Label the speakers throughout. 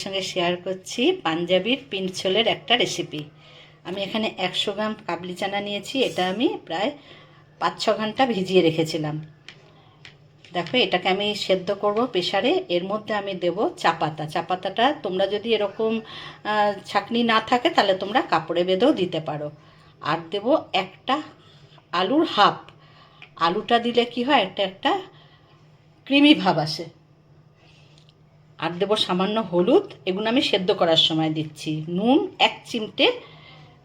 Speaker 1: সঙ্গে শেয়ার করছি পাঞ্জাবির পিন্ট একটা রেসিপি আমি এখানে একশো গ্রাম কাবলি চানা নিয়েছি, এটা আমি প্রায় পাঁচ ছ ঘণ্টা ভিজিয়ে রেখেছিলাম। দেখো, এটাকে আমি সেদ্ধ করব প্রেশারে এর মধ্যে আমি দেব চা পাতা। চা পাতাটা তোমরা যদি এরকম ছাঁকনি না থাকে, তাহলে তোমরা কাপড়ে বেঁধেও দিতে পারো। আর দেব একটা আলুর হাফ। আলুটা দিলে কি হয়, একটা একটা ক্রিমি ভাব আসে। আর দেবো সামান্য হলুদ, এগুলো আমি সেদ্ধ করার সময় দিচ্ছি। নুন, এক চিমটে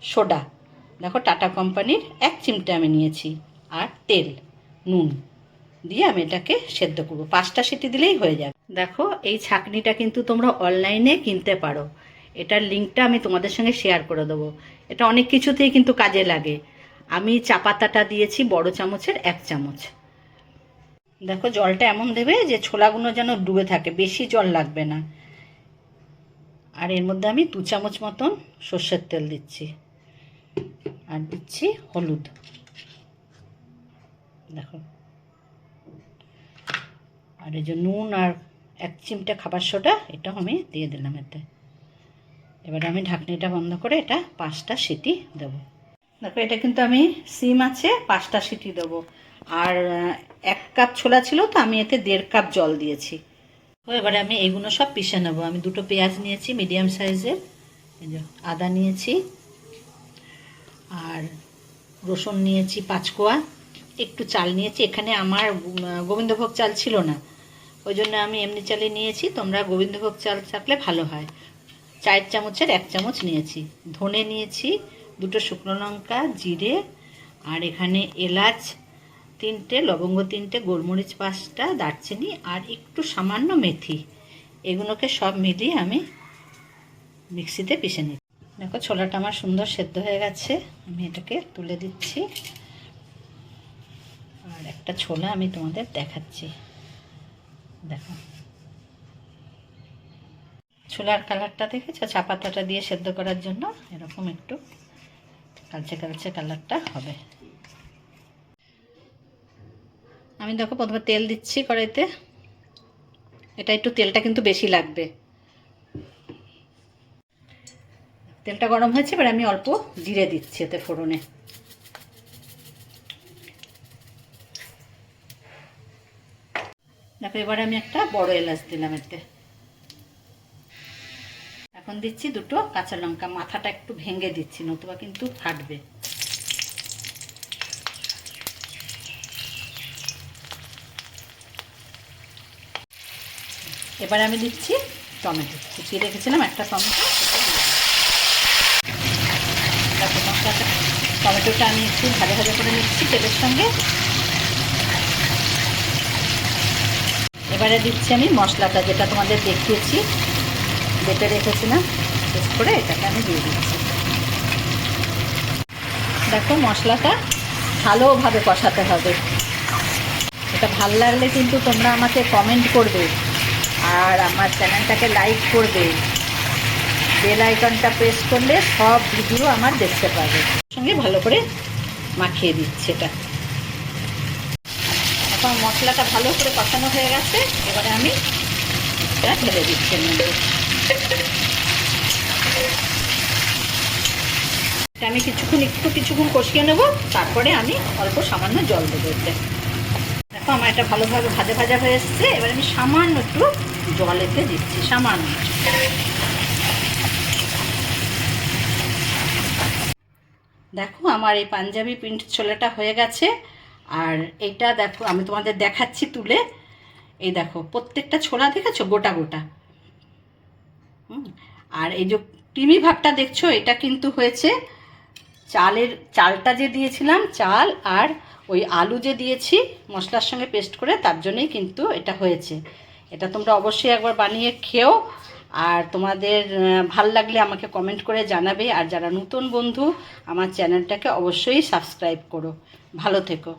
Speaker 1: সোডা। দেখো, টাটা কোম্পানির এক চিমটে আমি নিয়েছি। আর তেল, নুন দিয়ে আমি এটাকে সেদ্ধ করব। পাঁচটা সিটি দিলেই হয়ে যাবে। দেখো, এই ছাকনিটা কিন্তু তোমরা অনলাইনে কিনতে পারো। এটার লিঙ্কটা আমি তোমাদের সঙ্গে শেয়ার করে দেবো। এটা অনেক কিছুতেই কিন্তু কাজে লাগে। আমি চা পাতাটা দিয়েছি বড় চামচের এক চামচ। দেখো জলটা এমন দেবে যে ছোলাগুলো যেন ডুবে থাকে, বেশি জল লাগবে না। আর এর মধ্যে আমি দু চামচ মতন সর্ষের তেল দিচ্ছি। আর দিচ্ছি হলুদ। দেখো। আর এই যে নুন আর এক চিমটে খাবার সোডা, এটাও আমি দিয়ে দিলাম এতে। এবারে আমি ঢাকনিটা বন্ধ করে এটা পাঁচটা সিটি দেবো। দেখো, এটা কিন্তু আমি সিম আছে, পাঁচটা সিটি দেবো। আর এক কাপ ছোলা ছিল তো আমি এতে দেড় কাপ জল দিয়েছি। এবারে আমি এগুলো সব পিষে নেব। আমি দুটো পেঁয়াজ নিয়েছি মিডিয়াম সাইজের আদা নিয়েছি। আর রসুন নিয়েছি, পাঁচকোয়া। একটু চাল নিয়েছি। এখানে আমার গোবিন্দভোগ চাল ছিল না। ওই জন্য আমি এমনি চালে নিয়েছি। তোমরা গোবিন্দভোগ চাল থাকলে ভালো হয়। চায়ের চামচের এক চামচ নিয়েছি। ধনে নিয়েছি, দুটো শুকনো লঙ্কা, জিরে, আর এখানে এলাচ তিনটে, লবঙ্গ তিনটে, গোলমরিচ পাঁচটা, দারচিনি আর একটু সামান্য মেথি। এগুলোকে সব মিলিয়ে আমি মিক্সিতে পিষে নিই। দেখো ছোলাটা আমার সুন্দর সেদ্ধ হয়ে গেছে। আমি এটাকে তুলে দিচ্ছি। আর একটা ছোলা আমি তোমাদের দেখাচ্ছি। দেখো। ছোলার কালারটা দেখেছ? চা পাতাটা দিয়ে সেদ্ধ করার জন্য এরকম একটু কালচে কালচে কালারটা হবে। আমি দেখো প্রথমে তেল দিচ্ছি কড়াইতে। এটা একটু তেলটা কিন্তু বেশি লাগবে। তেলটা গরম হয়েছে, এবার আমি অল্প জিরে দিচ্ছি এতে ফোড়নে। দেখো, এবার আমি একটা বড় এলাচ দিলাম এতে। এখন দিচ্ছি দুটো কাঁচা লঙ্কা। মাথাটা একটু ভেঙে দিচ্ছি, নতুবা কিন্তু ফাটবে। এবার আমি দিচ্ছি টমেটো। কুচিয়ে রেখেছিলাম একটা টমেটো। মশলাটা, টমেটোটা আমি একটু ভাজা ভাজা করে নিচ্ছি তেলের সঙ্গে। এবারে দিচ্ছি আমি মশলাটা, যেটা তোমাদের দেখিয়েছি। বেটে রেখেছিলাম, শেষ করে এটাকে আমি দিয়ে দিচ্ছি। দেখো মশলাটা ভালোভাবে কষাতে হবে। এটা ভালো লাগলে কিন্তু তোমরা আমাকে কমেন্ট করবে। আর আমার চ্যানেলটাকে লাইক করবে। বেল আইকনটা প্রেস করলে সব ভিডিও আমার দেখতে পাবে। সঙ্গে ভালো করে মাখিয়ে দিচ্ছে এটা। এখন মশলাটা ভালো করে কষানো হয়ে গেছে। এবারে আমি এটা ঢেলে দিচ্ছি আমি কিছুক্ষণ, একটু কিছুক্ষণ কষিয়ে নেব। তারপরে আমি অল্প সামান্য জল দেবো আমার এটা ভালোভাবে ভাজা ভাজা হয়ে এসছে। এবার আমি সামান্য একটু জল এতে দিচ্ছি, সামান্য। দেখো আমার এই পাঞ্জাবি প্রিন্ট ছোলাটা হয়ে গেছে। আর এইটা দেখো, আমি তোমাদের দেখাচ্ছি তুলে। এই দেখো, প্রত্যেকটা ছোলা দেখেছ? গোটা গোটা। আর এই যে ক্রিমি ভাবটা দেখছ, এটা কিন্তু হয়েছে চালের, চালটা যে দিয়েছিলাম, চাল আর ওই আলু যে দিয়েছি, মশলার সঙ্গে পেস্ট করে তার জন্যই কিন্তু এটা হয়েছে। এটা তোমরা অবশ্যই একবার বানিয়ে খেও। আর তোমাদের ভালো লাগলে আমাকে কমেন্ট করে জানাবে। আর যারা নতুন বন্ধু, আমার চ্যানেলটাকে অবশ্যই সাবস্ক্রাইব করো। ভালো থেকো।